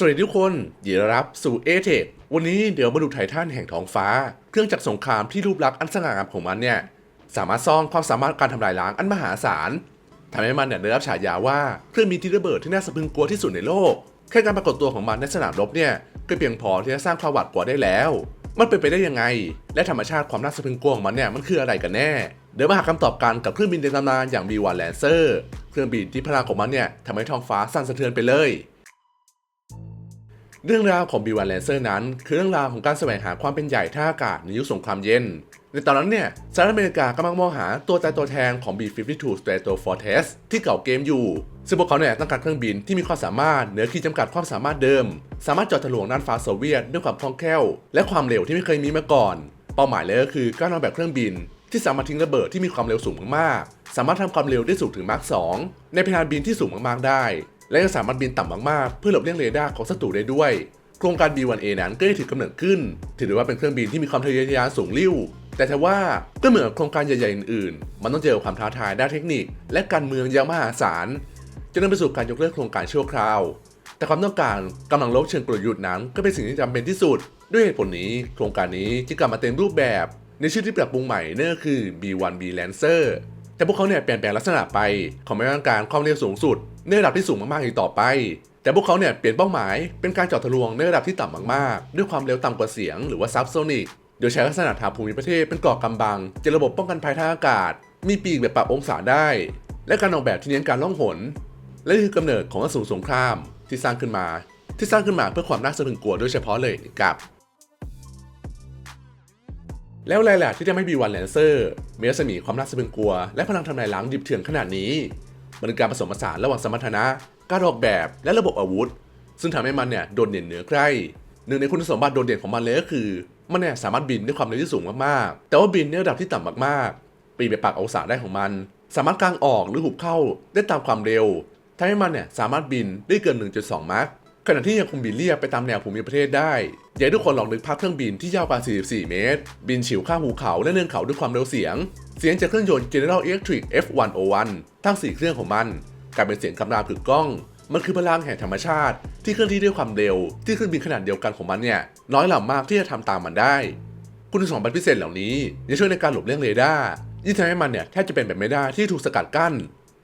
สวัสดีทุกคนยินดีรับสู่เอเทควันนี้เดี๋ยวมาดูไททันแห่งท้องฟ้า เครื่องจักรสงครามที่รูปลักษณ์อันสง่างามของมันเนี่ย สามารถซ่อนความสามารถการทำลายล้างอันมหาศาลทำให้มันเนี่ยได้รับฉายาว่าเครื่องมีที่ระเบิดที่น่าสะพรึงกลัวที่สุดในโลก แค่การปรากฏตัวของมันในสนามรบเนี่ยก็เพียงพอที่จะสร้างความหวาดกลัวได้แล้ว มันเป็นไปได้ยังไง และธรรมชาติความน่าสะพรึงกลัวของมันเนี่ยมันคืออะไรกันแน่ เดี๋ยวมาหาคำตอบกันกับเครื่องบินในตำนานอย่าง B1 Lancer เครื่องบินที่พลังของมันเนี่ยทำให้ท้องฟ้าสั่นสะเทือนไปเลย เรื่องราวของ B1 Lancer นั้น คือเรื่องราวของการแสวงหาความเป็นใหญ่ท่าอากาศในยุคสงครามเย็น ในตอนนั้นเนี่ยสหรัฐอเมริกากำลังมองหาตัวตายตัวแทนของ B-52 Stratofortress ที่เก่าเกมอยู่ ซึ่งพวกเขาเนี่ยต้องการเครื่องบินที่มีความสามารถเหนือขีดจำกัดความสามารถเดิม สามารถเจอดทะลวงน่านฟ้าโซเวียตด้วยความคล่องแคล่ว และความเร็วที่ไม่เคยมีมาก่อน เป้าหมายเลยก็คือการออกแบบเครื่องบินที่สามารถทิ้งระเบิดที่มีความเร็วสูงมากๆ สามารถทำความเร็วได้สูงถึงมาร์ค2ในเพดานบินที่สูงมากๆ ได้ และยังสามารถบินต่ำมากๆ เพื่อหลบเลี่ยงเรดาร์ของศัตรูได้ด้วย โครงการ B1A นั้นก็ได้ถือกำเนิดขึ้น ถือได้ว่าเป็นเครื่องบินที่มีความทะเยอทะยานสูงลิ่วแต่ทว่าก็เหมือนโครงการใหญ่ๆอื่นๆ มันต้องเจอความท้าทายด้านเทคนิค และการเมืองอย่างมหาศาลจนนำไปสู่การยกเลิกโครงการชั่วคราว แต่ความต้องการกำลังลบเชิงกลยุทธ์นั้นก็เป็นสิ่งที่จำเป็นที่สุด ด้วยเหตุผลนี้โครงการนี้จึงกลับมาเต็มรูปแบบ ในชื่อที่ปรับปรุงใหม่นั่นก็คือ B1B Lancer แต่พวกเขาเนี่ยเปลี่ยนแปลงลักษณะไปเขาไม่ต้องการความเร็วสูงสุดในระดับที่สูงมากๆอีกต่อไป แต่พวกเขาเนี่ยเปลี่ยนเป้าหมายเป็นการเจาะทะลวงในระดับที่ต่ำมากๆ ด้วยความเร็วต่ำกว่าเสียงหรือว่าซับโซนิกโดยใช้ลักษณะทางภูมิประเทศเป็นเกราะกำบังเจะระบบป้องกันภัยทางอากาศ มีปีกแบบปรับองศาได้ และการออกแบบที่เน้นการล่องหน และนี่คือกำเนิดของอสูรสงครามที่สร้างขึ้นมา ที่สร้างขึ้นมาเพื่อความน่าสะพรึงกลัวโดยเฉพาะเลยนะครับ แล้วอะไรล่ะที่ทำให้ B1 Lancer มีรัศมีความน่าสะพรึงกลัว และพลังทำลายล้างดิบเถื่อนขนาดนี้มันคือการผสมผสานระหว่างสมรรถนะ การออกแบบและระบบอาวุธ ซึ่งทำให้มันเนี่ยโดดเด่นเหนือใครหนึ่งในคุณสมบัติโดดเด่นของมันเลยก็คือ มันเนี่ยสามารถบินด้วยความเร็วที่สูงมากๆ แต่ว่าบินในระดับที่ต่ำมากๆปีแบบปากองศาได้ของมัน สามารถกางออกหรือหุบเข้าได้ตามความเร็วทำให้มันเนี่ยสามารถบินได้เกิน 1.2มาร์ค ขณะที่ยังคงบินเรียบไปตามแนวภูมิประเทศได้ อยากให้ทุกคนลองนึกภาพเครื่องบินที่ยาวกว่า44 เมตร บินฉิวข้ามภูเขาและเนินเขาด้วยความเร็วเสียง เสียงจากเครื่องยนต์ General Electric F101 ทั้ง 4 เครื่องของมันกลายเป็นเสียงคำรามกึกก้อง มันคือพลังแห่งธรรมชาติ ที่เคลื่อนที่ด้วยความเร็ว ที่เครื่องบินขนาดเดียวกันของมันเนี่ยน้อยหล่ำมากที่จะทำตามมันได้ คุณสมบัติพิเศษเหล่านี้จะช่วยในการหลบเลี่ยงเรดาร์ยิ่งทำให้มันเนี่ยแทบจะเป็นแบบไม่ได้ที่ถูกสกัดกั้น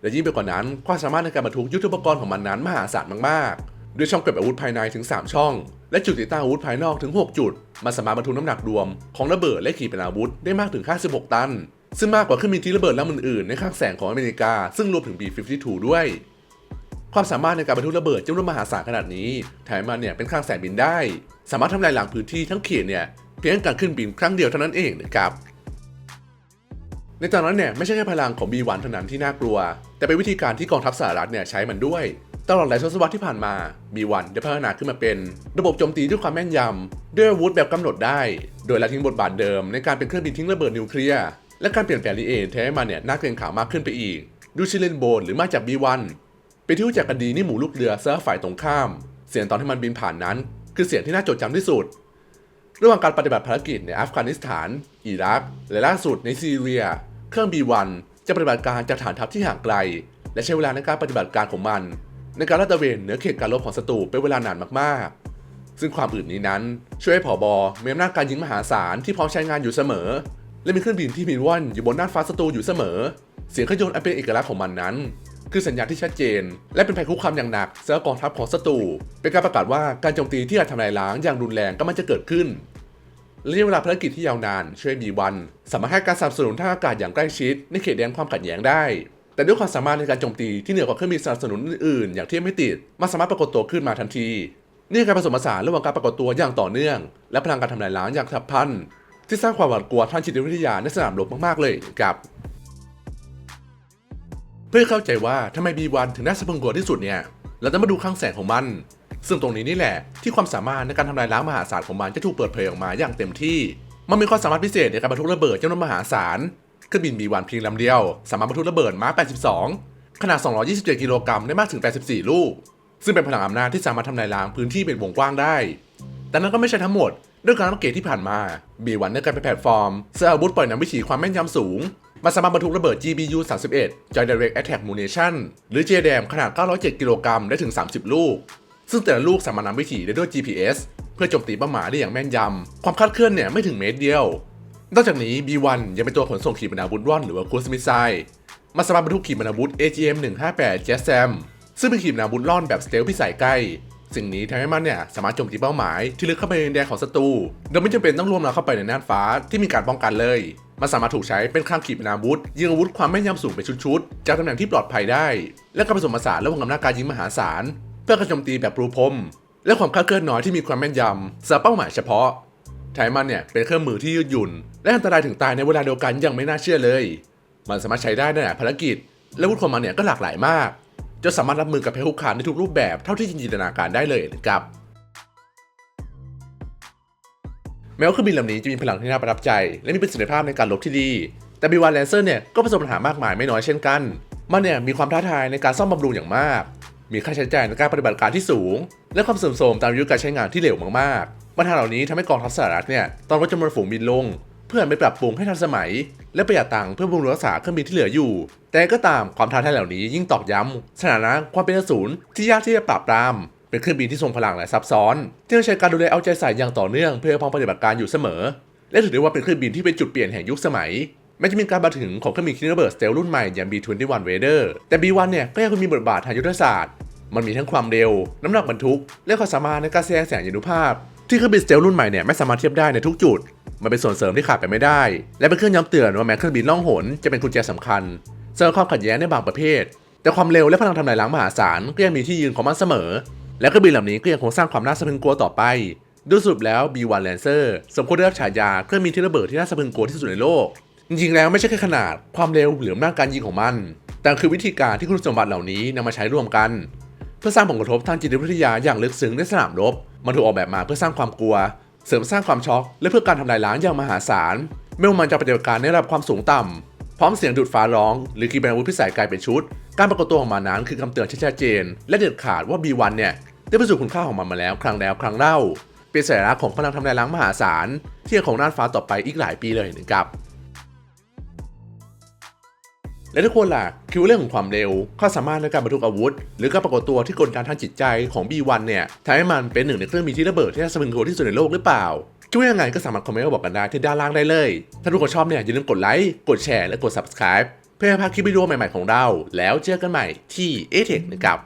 และยิ่งไปกว่านั้นความสามารถในการบรรทุกยุทธปกรณ์ของมันนั้นมหาศาลมากๆ ด้วยช่องเก็บอาวุธภายในถึง 3 ช่อง และจุดติดตั้งอาวุธภายนอกถึง 6 จุด มันสามารถบรรทุกน้ำหนักรวมของระเบิดและขีปนาวุธได้มากถึง 56 ตัน ซึ่งมากกว่าเครื่องบินที่ระเบิดลำอื่นๆในข้างแสงของอเมริกา ซึ่งรวมถึง B-52 ด้วย ความสามารถในการบรรทุกระเบิดจำนวนมหาศาลขนาดนี้ แถมมันเนี่ยเป็นข้างแสงบินได้ สามารถทำลายหลังพื้นที่ทั้งเขตเนี่ยเพียงการขึ้นบินครั้งเดียวเท่านั้นเองนะครับในตอนนั้นเนี่ยไม่ใช่แค่พลังของ B1 เท่านั้นที่น่ากลัว แต่เป็นวิธีการที่กองทัพสหรัฐเนี่ยใช้มันด้วย ตลอดหลายทศวรรษที่ผ่านมา B1 ได้พัฒนาขึ้นมาเป็นระบบโจมตีด้วยความแม่นยำด้วยอาวุธแบบกำหนดได้ โดยละทิ้งบทบาทเดิมในการเป็นเครื่องบินทิ้งระเบิดนิวเคลียร์ และการเปลี่ยนแปลงนี้เองทำให้มันเนี่ยน่าเกรงขามมากขึ้นไปอีก ดูชิเลนโบนหรือมาจาก B1 เป็นที่รู้จักกันดีนี่หมู่ลูกเรือเซิร์ฟฝ่ายตรงข้าม เสียงตอนที่มันบินผ่านนั้น คือเสียงที่น่าจดจำที่สุด ระหว่างการปฏิบัติภารกิจในอัฟกานิสถาน อิรัก และล่าสุดในซีเรีย เครื่อง B1 จะปฏิบัติการจากฐานทัพที่ห่างไกล และใช้เวลาในการปฏิบัติการของมัน ในการลาดตระเวนเหนือเขตการรบของศัตรูเป็นเวลานานมากๆ ซึ่งความอื่นนี้นั้นช่วยให้ผอบอมีอำนาจการยิงมหาศาลที่พร้อมใช้งานอยู่เสมอ และมีเครื่องบินที่บินว่อนอยู่บนน่านฟ้าศัตรูอยู่เสมอ เสียงเครื่องยนต์อันเป็นเอกลักษณ์ของมันนั้น คือสัญญาณที่ชัดเจน และเป็นภัยคุกคามอย่างหนักสำหรับกองทัพของศัตรูเป็นการประกาศว่าการโจมตีที่อาจทำลายล้างอย่างรุนแรงก็มันจะเกิดขึ้นระยะเวลาภารกิจที่ยาวนานช่วยบีวัน สามารถให้การสนับสนุนทางอากาศอย่างใกล้ชิด ในเขตแดนความขัดแย้งได้ แต่ด้วยความสามารถในการโจมตีที่เหนือกว่าเครื่องบินสนับสนุนอื่นๆอย่างที่ไม่ติดมันสามารถปรากฏตัวขึ้นมาทันที นี่คือการผสมผสานระหว่างการปรากฏตัวอย่างต่อเนื่อง และพลังการทำลายล้างอย่างฉับพลัน ที่สร้างความหวาดกลัวทางจิตวิทยาในสนามรบมากๆเลยครับเพื่อเข้าใจว่าทำไม B1 ถึงน่าสะพรึงกลัวที่สุดเนี่ยเราจะมาดูข้างแสงของมัน ซึ่งตรงนี้นี่แหละที่ความสามารถในการทำลายล้างมหาศาลของมันจะถูกเปิดเผยออกมาอย่างเต็มที่ มันมีความสามารถพิเศษในการบรรทุกระเบิดจำนวนมหาศาล รื่องบิน B1 เพียงลำเดียว สามารถบรรทุกระเบิดมา82 ขนาด 227 กิโลกรัมได้มากถึง 84 ลูก ซึ่งเป็นพลังอำนาจที่สามารถทำลายล้างพื้นที่เป็นวงกว้างได้ แต่นั่นก็ไม่ใช่ทั้งหมด ด้วยการอัปเกรดที่ผ่านมา B1 ได้กลายเป็นแพลตฟอร์มเสื้ออาวุธปล่อยน้ำวิถีความแม่นยำสูงมันสามารถบรรทุกระเบิด GBU 31 Joint Direct Attack Munition หรือ JDAM ขนาด 907 กิโลกรัมได้ถึง 30 ลูก ซึ่งแต่ละลูกสามารถนำวิถีได้ด้วย GPS เพื่อโจมตีเป้าหมายได้อย่างแม่นยำ ความคลาดเคลื่อนเนี่ยไม่ถึงเมตรเดียว นอกจากนี้ B1 ยังเป็นตัวขนส่งขีปนาวุธร่อนหรือว่าคูสมิไซมันสามารถบรรทุกขีปนาวุธ AGM 158 Jet Sam ซึ่งเป็นขีปนาวุธร่อนแบบสเตลพิสัยใกล้ สิ่งนี้ทำให้มันเนี่ยสามารถโจมตีเป้าหมายที่ลึกเข้าไปในแดนของศัตรูโดยไม่จำเป็นต้องรวมเราเข้าไปในน่านฟ้าที่มีการป้องกันเลย มันสามารถถูกใช้เป็นคลังขีปนาวุธยิงอาวุธความแม่นยำสูงเป็นชุดๆจากตำแหน่งที่ปลอดภัยได้ และการผสมผสานระหว่างอำนาจการยิงมหาศาลเพื่อการโจมตีแบบรูพรมและความคลาดเคลื่อนน้อยที่มีความแม่นยำสำหรับเป้าหมายเฉพาะ ไทมันเนี่ยเป็นเครื่องมือที่ยืดหยุ่น และอันตรายถึงตายในเวลาเดียวกันยังไม่น่าเชื่อเลย มันสามารถใช้ได้ในหลายภารกิจ และวุธของมันเนี่ยก็หลากหลายมากจนสามารถรับมือกับภัยคุกคามในทุกรูปแบบเท่าที่จินตนาการได้เลยนะครับแม้ว่าเครื่องบินลำนี้จะมีพลังที่น่าประทับใจ และมีประสิทธิภาพในการลบที่ดี แต่บีวานแลนเซอร์เนี่ยก็ประสบปัญหามากมายไม่น้อยเช่นกัน มันเนี่ยมีความท้าทายในการซ่อมบำรุงอย่างมาก มีค่าใช้จ่ายในการปฏิบัติการที่สูง และความเสื่อมโทรมตามอายุการใช้งานที่เหลวมากๆปัญหาเหล่านี้ทำให้กองทัพสหรัฐเนี่ยต้องลดจำนวนฝูงบินลง เพื่อไปปรับปรุงให้ทันสมัย และประหยัดตังค์เพื่อบำรุงรักษาเครื่องบินที่เหลืออยู่ แต่ก็ตามความท้าทายเหล่านี้ยิ่งตอกย้ำสถานะความเป็นอสูรที่ยากที่จะปราบปรามเป็นเครื่องบินที่ทรงพลังและซับซ้อน ที่ต้องใช้การดูแลเอาใจใส่อย่างต่อเนื่องเพื่อพร้อมปฏิบัติการอยู่เสมอ และถือได้ว่าเป็นเครื่องบินที่เป็นจุดเปลี่ยนแห่งยุคสมัย แม้จะมีการมาถึงของเครื่องบินคินระเบิดสเตลรุ่นใหม่อย่าง B21 Raider แต่ B1 เนี่ยก็ยังคงมีบทบาททางยุทธศาสตร์ มันมีทั้งความเร็ว น้ำหนักบรรทุก และความสามารถในการแสดงแสงยานุภาพ ที่เครื่องบินสเตลรุ่นใหม่เนี่ยไม่สามารถเทียบได้ในทุกจุด มันเป็นส่วนเสริมที่ขาดไปไม่ได้ และเป็นเครื่องย้ำเตือนว่าแม้เครื่องบินล่องหนจะเป็นกุญแจสำคัญสำหรับความขัดแย้งในบางประเภท แต่ความเร็วและพลังทำลายล้างมหาศาลก็ยังมีที่ยืนของมันเสมอ และเครื่องบินลำนี้ก็ยังคงสร้างความน่าสะพรึงกลัวต่อไปด้วยสรุปแล้ว B1 Lancer สมควรได้รับฉายาเครื่องบินที่ระเบิดที่น่าสะพรึงกลัวที่สุดในโลก จริงๆแล้วไม่ใช่แค่ขนาดความเร็วหรืออำนาจการยิงของมัน แต่คือวิธีการที่คุณสมบัติเหล่านี้นำมาใช้ร่วมกัน เพื่อสร้างผลกระทบทางจิตวิทยาอย่างลึกซึ้งในสนามรบ มันถูกออกแบบมาเพื่อสร้างความกลัว เสริมสร้างความช็อก และเพื่อการทำลายล้างอย่างมหาศาลไม่ว่ามันจะปฏิบัติการในระดับความสูงต่ำพร้อมเสียงดูดฟ้าร้อง หรือขีปนาวุธพิสัยไกลเป็นชุด การปรากฏตัวของมันนั้นคือคำเตือนชัดเจน และเด็ดขาดว่า B1 เนี่ยได้พิสูจคุณค่าของมันมาแล้ว ครั้งแล้วครั้งเล่าเป็นสัญลักษณ์ของพลังทำลายล้างมหาศาลที่ยังคงน่านฟ้าต่อไปอีกหลายปีเลยนะครับ และทุกคนล่ะคิวเรื่องของความเร็วความสามารถในการบรรทุกอาวุธ หรือการปรากฏตัวที่กลการทางจิตใจของ B1 เนี่ยทำให้มันเป็นหนึ่งในเครื่องมีที่ระเบิดที่น่าสะพรึงกลัวที่สุดในโลกหรือเปล่าคิดว่ายังไงก็สามารถคอมเมนต์มาบอกกันได้ที่ด้านล่างได้เลย ถ้าทุกคนชอบเนี่ยอย่าลืมกดไลค์กดแชร์และกด subscribe เพื่อให้พลาดคลิปวิดีโอใหม่ๆของเรา แล้วเจอกันใหม่ที่เอเทคนะครับ